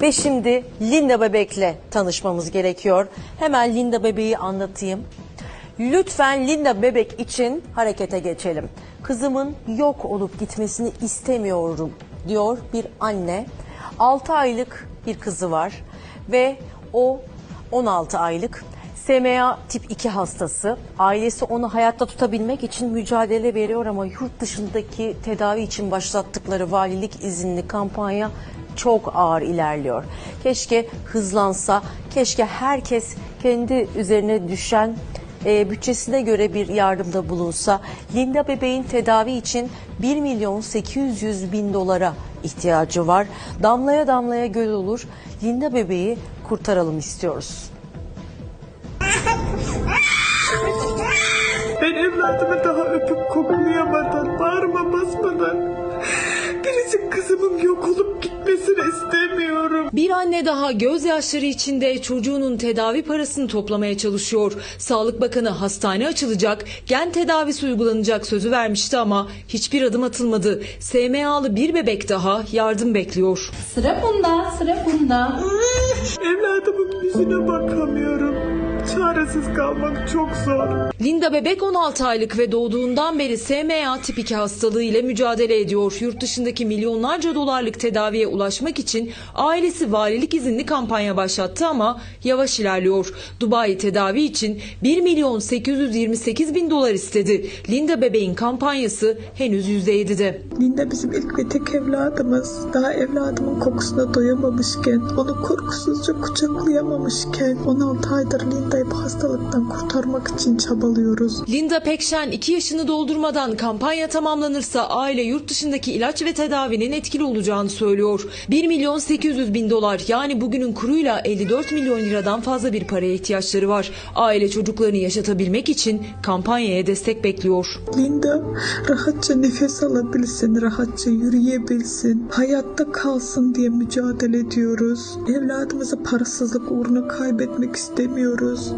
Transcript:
Ve şimdi Linda Bebek'le tanışmamız gerekiyor. Hemen Linda Bebek'i anlatayım. Lütfen Linda Bebek için harekete geçelim. Kızımın yok olup gitmesini istemiyorum diyor bir anne. 6 aylık bir kızı var ve o 16 aylık. SMA tip 2 hastası. Ailesi onu hayatta tutabilmek için mücadele veriyor ama yurt dışındaki tedavi için başlattıkları valilik izinli kampanya çok ağır ilerliyor. Keşke hızlansa, keşke herkes kendi üzerine düşen e, bütçesine göre bir yardımda bulunsa. Linda bebeğin tedavi için 1 milyon 800 bin dolara ihtiyacı var. Damlaya damlaya göl olur. Linda bebeği kurtaralım istiyoruz. Ben evladımı daha öpüp koklayamadan, bağrıma basmadan Bir anne daha gözyaşları içinde çocuğunun tedavi parasını toplamaya çalışıyor. Sağlık Bakanı hastane açılacak, gen tedavisi uygulanacak sözü vermişti ama hiçbir adım atılmadı. SMA'lı bir bebek daha yardım bekliyor. Sıra bunda, sıra bunda. Evladımın yüzüne bakamıyorum. Çaresiz kalmak çok zor. Linda bebek 16 aylık ve doğduğundan beri SMA tip 2 hastalığı ile mücadele ediyor. Yurt dışındaki milyonlarca dolarlık tedaviye ulaşmak için ailesi valilik izinli kampanya başlattı ama yavaş ilerliyor. Dubai tedavi için 1 milyon 828 bin dolar istedi. Linda bebeğin kampanyası henüz %7'de. Linda bizim ilk ve tek evladımız. Daha evladımın kokusuna doyamamışken, onu korkusuzca kucaklayamamışken 16 aydır Linda'yı bu hastalıktan kurtarmak için çabalıyoruz. Linda Pekşen 2 yaşını doldurmadan kampanya tamamlanırsa aile yurt dışındaki ilaç ve tedavinin etkili olacağını söylüyor. 1 milyon 800 bin dolar yani bugünün kuruyla 54 milyon liradan fazla bir paraya ihtiyaçları var. Aile çocuklarını yaşatabilmek için kampanyaya destek bekliyor. Linda rahatça nefes alabilsin, rahatça yürüyebilsin, hayatta kalsın diye mücadele ediyoruz. Evladımızı parasızlık uğruna kaybetmek istemiyoruz.